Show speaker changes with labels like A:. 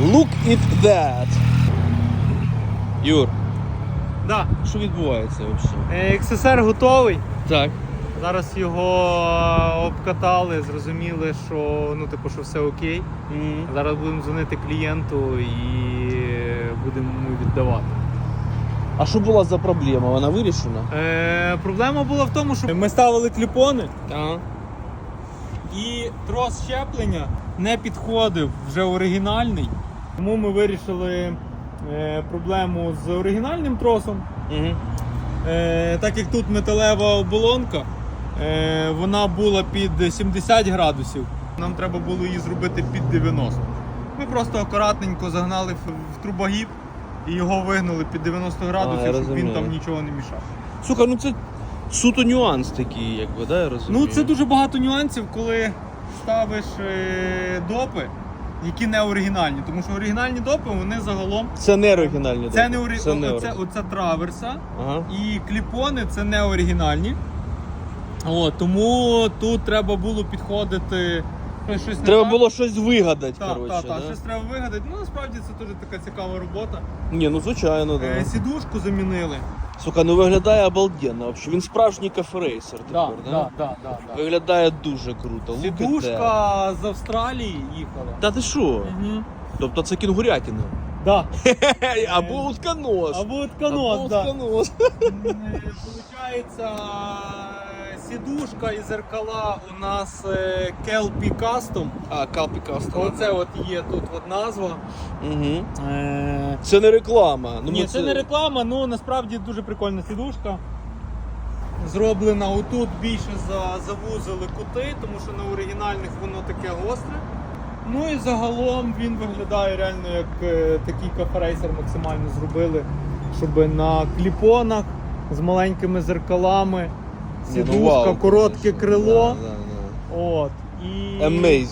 A: Look at that. Юр,
B: Да.
A: що відбувається взагалі?
B: Е, XSR готовий.
A: Так.
B: Зараз його обкатали, зрозуміли, що ну типу, що все окей. Зараз будемо дзвонити клієнту і будемо йому віддавати.
A: А що була за проблема? Вона вирішена?
B: Е, проблема була в тому, що ми ставили кліпони
A: Ага.
B: І трос щеплення не підходив вже оригінальний. Тому ми вирішили е, проблему з оригінальним тросом.
A: Угу.
B: Е, так як тут металева оболонка, е, вона була під 70 градусів. Нам треба було її зробити під 90. Ми просто акуратненько загнали в, трубогіб і його вигнали під 90
A: я
B: градусів, щоб він
A: розумію.
B: там нічого не мішав.
A: Слухай, ну це суто нюанс такий, якби, да, я розумію.
B: Ну це дуже багато нюансів, коли ставиш е, допи, які не оригінальні. Тому що оригінальні допи вони загалом.
A: Це не оригінальні.
B: Це не ори...
A: Це не
B: оце,
A: оригінальні.
B: оце траверса.
A: Ага.
B: І кліпони це не оригінальні. О, тому тут треба було підходити. Ну, Щось
A: Треба
B: так.
A: було щось вигадати,
B: Так,
A: коротше.
B: так, так,
A: да?
B: щось треба вигадати. Ну насправді це теж така цікава робота.
A: Ні, ну звичайно, да.
B: Е, сідушку замінили.
A: Сука, ну виглядає обалденно. Вообще. Він справжній каферейсер тепер, да?
B: да, да, да, да.
A: Виглядає дуже круто. Look at that.
B: Сідушка з Австралії їхала.
A: Та ти що?
B: Угу.
A: Тобто це кінгурятина.
B: Да.
A: Або утконос.
B: Або утконос,
A: Або
B: да.
A: утконос.
B: Е, Получається, сідушка і зеркала у нас е, Kelpie Custom.
A: А, калпі кастом.
B: Оце от є тут от назва.
A: Угу.
B: Е,
A: Це не реклама. Ну,
B: Ні, це не реклама, ну насправді дуже прикольна сідушка. Зроблена отут більше за, завузили кути, тому що на оригінальних воно таке гостре. Ну і загалом він виглядає реально як е, такий каферейсер максимально зробили, щоб на кліпонах з маленькими зеркалами, сідушка,
A: вау,
B: коротке крило.
A: Да, да, да.
B: От. І...
A: Amazing.